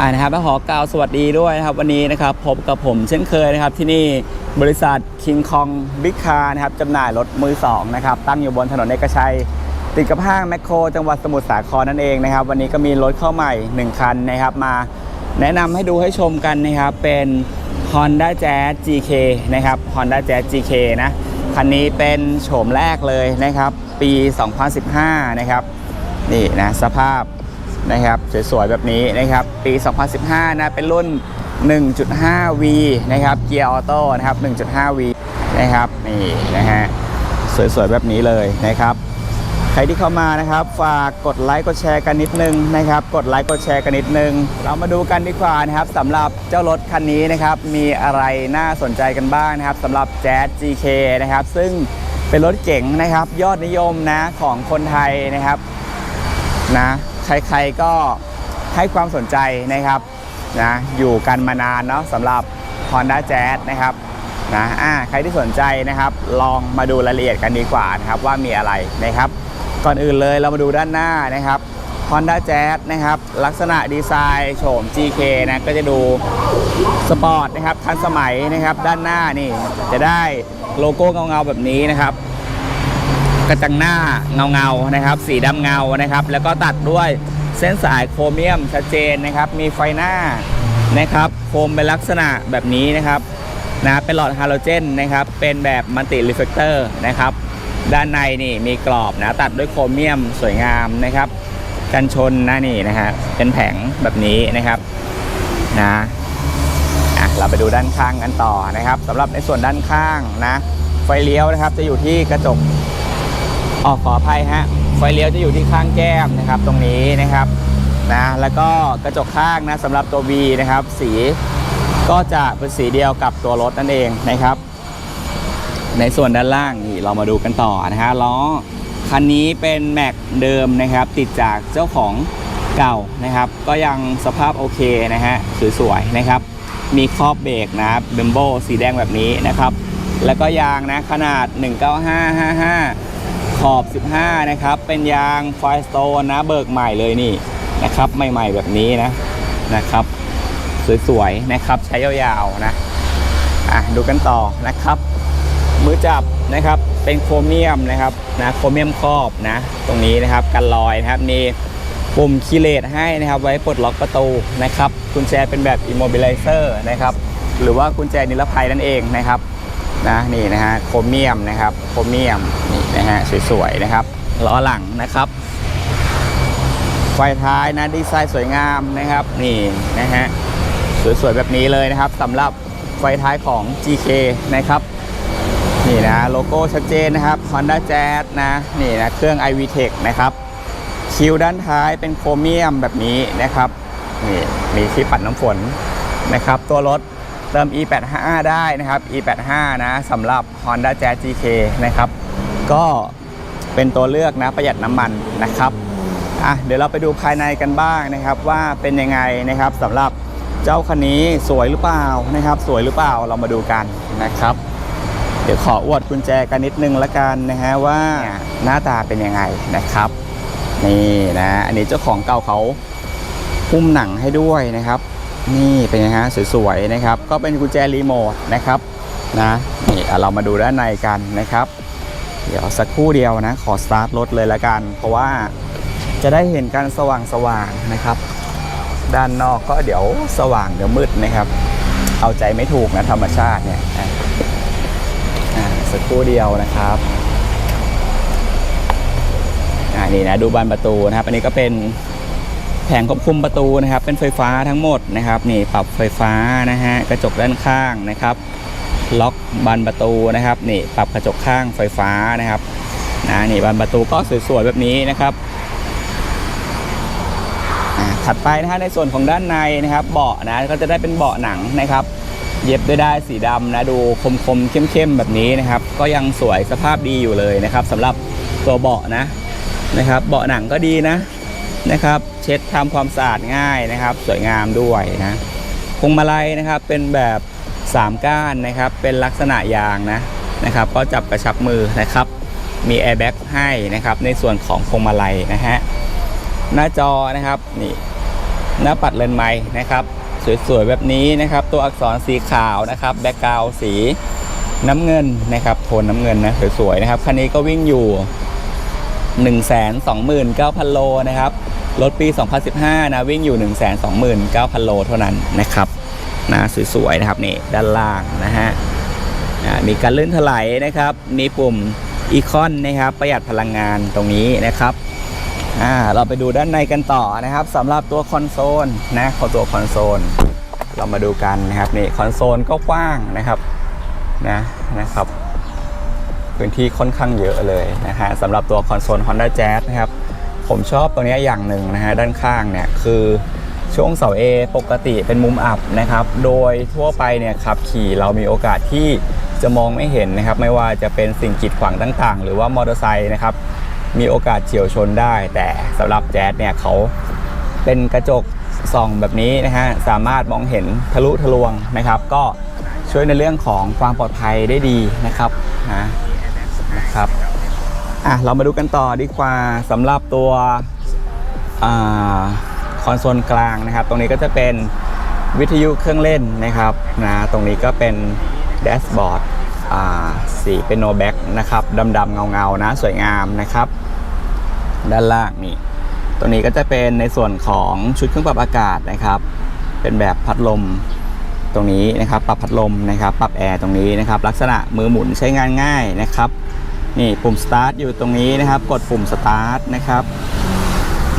อ่านะครับขอกล่าวสวัสดีด้วยนะครับวันนี้นะครับพบกับผมเช่นเคยนะครับที่นี่บริษัท King Kong Big Car นะครับจำหน่ายรถมือสองนะครับตั้งอยู่บนถนนเอกชัย ติดกับห้างแมคโคร จังหวัดสมุทรสาครนั่นเองนะครับ วันนี้ก็มีรถเข้าใหม่ 1 คันนะครับมาแนะนำให้ดูให้ชมกันนะครับเป็น Honda Jazz GK นะครับ Honda Jazz GK นะ คันนี้เป็นโฉมแรกเลยนะครับ ปี 2015 นะครับ นี่นะสภาพนะครับสวยๆแบบนี้นะครับ ปี 2015 นะ เป็นรุ่น 1.5V นะครับเกียร์ออโต้นะครับ 1.5V นะครับ นี่นะฮะ สวยๆแบบนี้เลยนะครับ ครที่เข้ามานะครับ ฝากกดไลค์กดแชร์กันนิดนึงนะครับ กดไลค์กดแชร์กันนิดนึง เรามาดูกันดีกว่านะครับสำหรับเจ้ารถคันนี้นะครับ มีอะไรน่าสนใจกันบ้างนะครับสำหรับ Jazz GK นะครับ ซึ่งเป็นรถเก๋งนะครับ ยอดนิยมนะของคนไทยนะครับนะใครๆก็ให้ความสนใจนะครับนะอยู่กันมานานเนาะสำหรับ Honda Jazz นะครับนะอ่าใครที่สนใจนะครับ ลองมาดูรายละเอียดกันดีกว่านะครับว่ามีอะไรนะครับ ก่อนอื่นเลยเรามาดูด้านหน้านะครับ Honda Jazz นะครับ ลักษณะดีไซน์โฉม GK นะก็จะดูสปอร์ตนะครับทันสมัยนะครับด้านหน้านี่จะได้โลโก้เงาๆแบบนี้นะครับ กระจังหน้าเงาๆนะครับ สีดำเงานะครับ แล้วก็ตัดด้วยเส้นสายโครเมียมชัดเจนนะครับ มีไฟหน้านะครับโคมเป็นลักษณะแบบนี้นะครับนะเป็นหลอดฮาโลเจนนะครับ เป็นแบบมัลติรีเฟกเตอร์นะครับ ด้านในนี่มีกรอบนะตัดด้วยโครเมียมสวยงามนะครับ กันชนนะนี่นะฮะเป็นแผงแบบนี้นะครับนะอะเราไปดูด้านข้างกันต่อนะครับสำหรับในส่วนด้านข้างนะ ไฟเลี้ยวนะครับจะอยู่ที่กระจกออกขออภัยฮะไฟเลี้ยวจะอยู่ที่ข้างแก้มนะครับ ตรงนี้นะครับนะแล้วก็กระจกข้างนะสำหรับตัว V นะครับ สีก็จะเป็นสีเดียวกับตัวรถนั่นเองนะครับ ในส่วนด้านล่างนี่เรามาดูกันต่อนะฮะล้อคันนี้เป็นแม็กเดิมนะครับ ติดจากเจ้าของเก่านะครับ ก็ยังสภาพโอเคนะฮะสวยๆนะครับ มีครอบเบรกนะครับเบมโบสีแดงแบบนี้นะครับ แล้วก็ยางนะขนาด 19555 ขอบ 15 นะครับ เป็นยางไฟสโตนนะเบิกใหม่เลยนี่นะครับใหม่ๆแบบนี้นะนะครับ สวยๆนะครับใช้ยาวๆนะอะดูกันต่อนะครับ มือจับนะครับเป็นโครเมียมนะครับนะโครเมียมครอบนะตรงนี้นะครับกันรอยนะครับมีปุ่มคีเลสให้นะครับ ไว้ปลดล็อกประตูนะครับกุญแจเป็นแบบ immobilizer นะครับหรือว่ากุญแจนิรภัยนั่นเองนะครับนะนี่นะฮะโครเมียมนะครับโครเมียมนี่นะฮะสวยๆนะครับล้อหลังนะครับไฟท้ายนะดีไซน์สวยงามนะครับนี่นะฮะสวยๆแบบนี้เลยนะครับสำหรับไฟท้ายของ GK นะครับ นี่นะโลโก้ชัดเจนนะครับ Honda Jazz นะนี่นะเครื่อง iVTEC นะครับคิวด้านท้ายเป็นโครเมียมแบบนี้นะครับนี่มีที่ปัดน้ำฝนนะครับ ตัวรถเติม E85 ได้นะครับ E85 นะสำหรับ Honda Jazz GK นะครับ ก็เป็นตัวเลือกนะประหยัดน้ำมันนะครับอะเดี๋ยวเราไปดูภายในกันบ้างนะครับว่าเป็นยังไงนะครับสำหรับเจ้าคันนี้สวยหรือเปล่านะครับ สวยหรือเปล่าเรามาดูกันนะครับ เดี๋ยวขออวดกุญแจกันนิดนึงละกันนะฮะว่าหน้าตาเป็นยังไงนะครับ นี่นะอันนี้เจ้าของเก่าเขาหุ้มหนังให้ด้วยนะครับ นี่เป็นยังไงฮะสวยๆนะครับ ก็เป็นกุญแจรีโมทนะครับนะนี่เรามาดูด้านในกันนะครับ เดี๋ยวสักครู่เดียวนะ ขอสตาร์ทรถเลยละกัน เพราะว่าจะได้เห็นการสว่างๆนะครับ ด้านนอกก็เดี๋ยวสว่างเดี๋ยวมืดนะครับ เอาใจไม่ถูกนะธรรมชาติเนี่ย สักครู่เดียวนะครับอ่านี่นะดูบานประตูนะครับ อันนี้ก็เป็นแผงควบคุมประตูนะครับ เป็นไฟฟ้าทั้งหมดนะครับ นี่ปรับไฟฟ้านะฮะกระจกด้านข้างนะครับ ล็อกบานประตูนะครับ นี่ปรับกระจกข้างไฟฟ้านะครับนะนี่บานประตูก็สวยๆแบบนี้นะครับถัดไปนะฮะในส่วนของด้านในนะครับ เบาะนะก็จะได้เป็นเบาะหนังนะครับ เย็บด้วยได้สีดำนะดูคมคมๆเข้มเข้มๆแบบนี้นะครับ ก็ยังสวยสภาพดีอยู่เลยนะครับสำหรับตัวเบาะนะนะครับ เบาะหนังก็ดีนะนะครับ เช็ดทำความสะอาดง่ายนะครับ สวยงามด้วยนะพวงมาลัยนะครับเป็นแบบ3ก้านนะครับ เป็นลักษณะยางนะนะครับ ก็จับกระชับมือนะครับ มีแอร์แบ็กให้นะครับ ในส่วนของพวงมาลัยนะฮะหน้าจอนะครับนี่หน้าปัดเลนส์ไม้นะครับ สวยๆแบบนี้นะครับ ตัวอักษรสีขาวนะครับ แบ็กกราวสีน้ำเงินนะครับโทนน้ำเงินนะสวยๆนะครับคันนี้ก็วิ่งอยู่ 129,000 โลนะครับรถปี 2015 นะ วิ่งอยู่ 129,000 โลเท่านั้นนะครับนะสวยๆนะครับนี่ด้านล่างนะฮะมีการลื่นถลายนะครับ มีปุ่มอีคอนนะครับ ประหยัดพลังงานตรงนี้นะครับ อ่าเราไปดูด้านในกันต่อนะครับสำหรับตัวคอนโซลนะขอตัวคอนโซล เรามาดูกันนะครับนี่คอนโซลก็กว้างนะครับนะนะครับ พื้นที่ค่อนข้างเยอะเลยนะฮะสำหรับตัวคอนโซล Honda Jazz นะครับ ผมชอบตรงนี้อย่างหนึ่งนะฮะด้านข้างเนี่ยคือช่วงเสา A ปกติเป็นมุมอับนะครับ โดยทั่วไปเนี่ยขับขี่เรามีโอกาสที่จะมองไม่เห็นนะครับ ไม่ว่าจะเป็นสิ่งกีดขวางต่างๆ หรือว่ามอเตอร์ไซค์นะครับ มีโอกาสเฉียวชนได้ แต่สำหรับแจ๊สเนี่ยเขาเป็นกระจกส่องแบบนี้นะฮะสามารถมองเห็นทะลุทะลวงนะครับ ก็ช่วยในเรื่องของความปลอดภัยได้ดีนะครับนะนะครับอะเรามาดูกันต่อดีกว่าสำหรับตัวอคอนโซลกลางนะครับ ตรงนี้ก็จะเป็นวิทยุเครื่องเล่นนะครับนะตรงนี้ก็เป็นแดชบอร์ด สีเป็นโนแบ็กนะครับดำๆเงาๆนะสวยงามนะครับ ด้านล่างนี่ตัวนี้ก็จะเป็นในส่วนของชุดเครื่องปรับอากาศนะครับ เป็นแบบพัดลมตรงนี้นะครับ ปรับพัดลมนะครับ ปรับแอร์ตรงนี้นะครับ ลักษณะมือหมุนใช้งานง่ายนะครับ นี่ปุ่มสตาร์ทอยู่ตรงนี้นะครับ กดปุ่มสตาร์ทนะครับ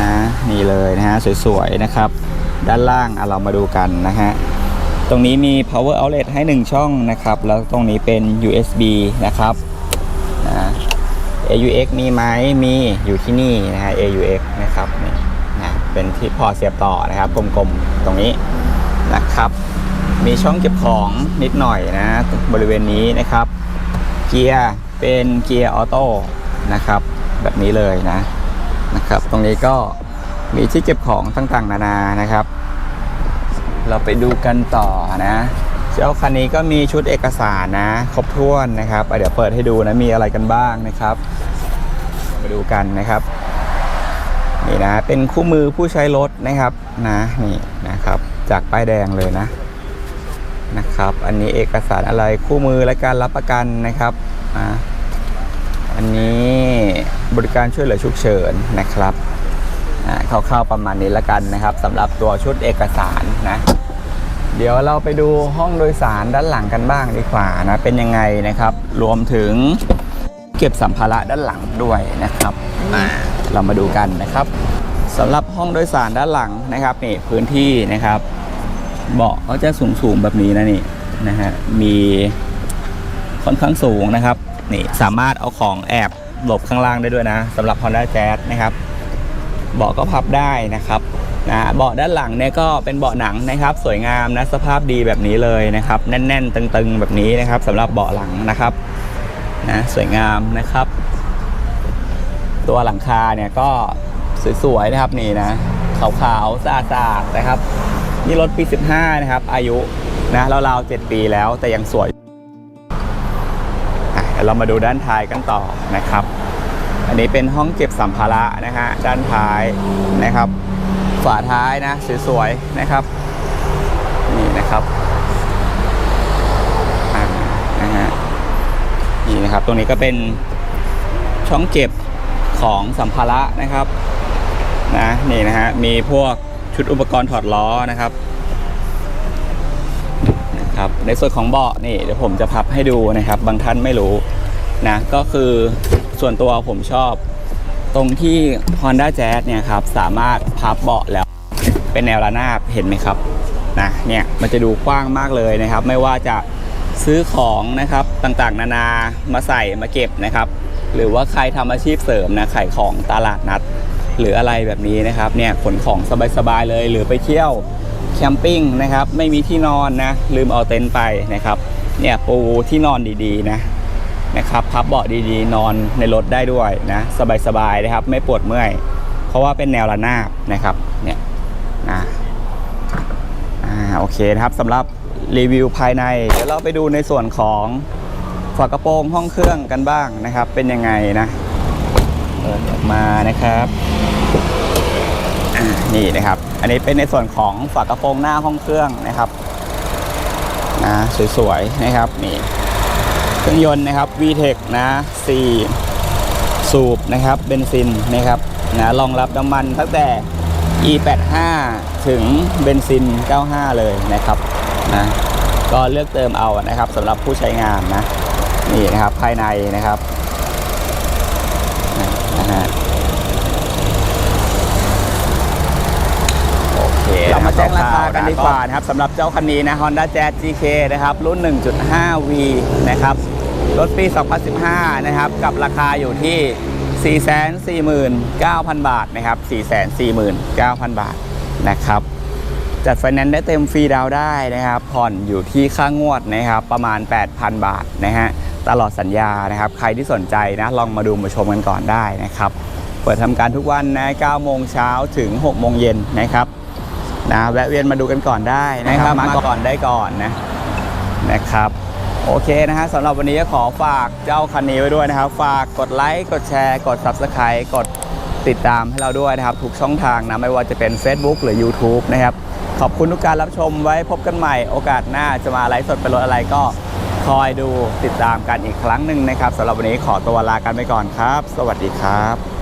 นะนี่เลยนะฮะสวยๆนะครับ ด้านล่างอะเรามาดูกันนะฮะ ตรงนี้มี power outlet ให้ 1 ช่องนะครับ แล้วตรงนี้เป็น USB นะครับนะ AUX มีไหมมีอยู่ที่นี่นะฮะ AUX นะครับนี่นะเป็นที่พอเสียบต่อนะครับกลมๆตรงนี้นะครับ มีช่องเก็บของนิดหน่อยนะบริเวณนี้นะครับ เกียร์เป็นเกียร์ออโต้นะครับ แบบนี้เลยนะนะครับ ตรงนี้ก็มีที่เก็บของต่างๆ นานานะครับ เราไปดูกันต่อนะเจ้าคันนี้ก็มีชุดเอกสารนะ ครบถ้วนนะครับเดี๋ยวเปิดให้ดูนะมีอะไรกันบ้างนะครับมาดูกันนะครับนี่นะเป็นคู่มือผู้ใช้รถนะครับนะนี่นะครับ จากป้ายแดงเลยนะนะครับ อันนี้เอกสารอะไรคู่มือและการรับประกันนะครับอ่าอันนี้บริการช่วยเหลือฉุกเฉินนะครับ คร่าวๆประมาณนี้ละกันนะครับสำหรับตัวชุดเอกสารนะเดี๋ยวเราไปดูห้องโดยสารด้านหลังกันบ้างดีกว่านะเป็นยังไงนะครับ รวมถึงเก็บสัมภาระด้านหลังด้วยนะครับอ่าเรามาดูกันนะครับสำหรับห้องโดยสารด้านหลังนะครับนี่พื้นที่นะครับ เบาะก็จะสูงสูงๆแบบนี้นะนี่นะฮะมีค่อนข้างสูงนะครับนี่สามารถเอาของแอบหลบข้างล่างได้ด้วยนะสำหรับ Honda Jazz นะครับ เบาะก็พับได้นะครับนะเบาะด้านหลังเนี่ยก็เป็นเบาะหนังนะครับ สวยงามนะสภาพดีแบบนี้เลยนะครับ แน่น ๆ ตึง ๆ แบบนี้นะครับสำหรับเบาะหลังนะครับนะสวยงามนะครับ ตัวหลังคาเนี่ยก็สวย ๆ นะครับนี่นะขาวๆสะอาดๆนะครับ นี่รถปี 15 นะครับ อายุนะราวๆ7ปีแล้วแต่ยังสวยเดี๋ยวเรามาดูด้านท้ายกันต่อนะครับ อันนี้เป็นห้องเก็บสัมภาระนะฮะด้านท้ายนะครับ ฝาท้ายนะสวยๆนะครับนี่นะครับอ่านะฮะนี่นะครับตรงนี้ก็เป็นช่องเก็บของสัมภาระนะครับนะนี่นะฮะมีพวกชุดอุปกรณ์ถอดล้อนะครับนะครับในส่วนของเบาะนี่เดี๋ยวผมจะพับให้ดูนะครับ บางท่านไม่รู้ นะก็คือส่วนตัวผมชอบ ตรงที่ Honda Jazz เนี่ยครับสามารถพับเบาะแล้ว เป็นแนวระนาบเห็นไหมครับนะเนี่ยมันจะดูกว้างมากเลยนะครับ ไม่ว่าจะซื้อของนะครับต่างๆ นานามาใส่มาเก็บนะครับ หรือว่าใครทำอาชีพเสริมนะขายของตลาดนัด หรืออะไรแบบนี้นะครับเนี่ยขนของสบายๆเลย หรือไปเที่ยวแคมปิ้งนะครับ ไม่มีที่นอนนะลืมเอาเต็นท์ไปนะครับเนี่ยปูที่นอนดีๆนะ นะครับพับเบาะดีๆ นอนในรถได้ด้วยนะสบายๆนะครับ ไม่ปวดเมื่อย เพราะว่าเป็นแนวระนาบนะครับเนี่ยนะอ่าโอเคนะครับสำหรับรีวิวภายใน เดี๋ยวเราไปดูในส่วนของฝากระโปรงห้องเครื่องกันบ้างนะครับ เป็นยังไงนะเปิดออกมานะครับนี่นะครับ อันนี้เป็นในส่วนของฝากระโปรงหน้าห้องเครื่องนะครับนะสวยๆนะครับนี่ เครื่องยนต์นะครับ VTEC นะ4สูบนะครับเบนซินนะครับนะรองรับน้ำมันตั้งแต่ E85 ถึงเบนซิน 95 เลยนะครับนะก็เลือกเติมเอานะครับสำหรับผู้ใช้งานนะนี่นะครับภายในนะครับนะนะฮะโอเคเรามาแจ้งราคากันดีกว่านะครับสำหรับเจ้าคันนี้นะ Honda Jazz GK นะครับ รุ่น 1.5V นะครับ รถปี 2015 นะครับ กับราคาอยู่ที่ 449,000 บาทนะครับ 449,000 บาทนะครับ จัดไฟแนนซ์ได้เต็มฟรีดาวได้นะครับ ผ่อนอยู่ที่ค่างวดนะครับ ประมาณ 8,000 บาทนะฮะ ตลอดสัญญานะครับ ใครที่สนใจนะ ลองมาดูมาชมกันก่อนได้นะครับ เปิดทำการทุกวันนะ 9 โมงเช้าถึง 6 โมงเย็นนะครับนะแวะเวียนมาดูกันก่อนได้นะครับ มาก่อนได้ก่อนนะนะครับ โอเคนะฮะสำหรับวันนี้ก็ขอฝากเจ้าคันนี้ไว้ด้วยนะครับ ฝากกดไลค์ กดแชร์ กด Subscribe กดติดตามให้เราด้วยนะครับ ทุกช่องทางนะ ไม่ว่าจะเป็น Facebook หรือ YouTube นะครับ ขอบคุณทุกการรับชมไว้พบกันใหม่ โอกาสหน้าจะมาไลฟ์สดเป็นรถอะไรก็คอยดูติดตามกันอีกครั้งหนึ่งนะครับสำหรับวันนี้ขอตัวลากันไปก่อนครับ สวัสดีครับ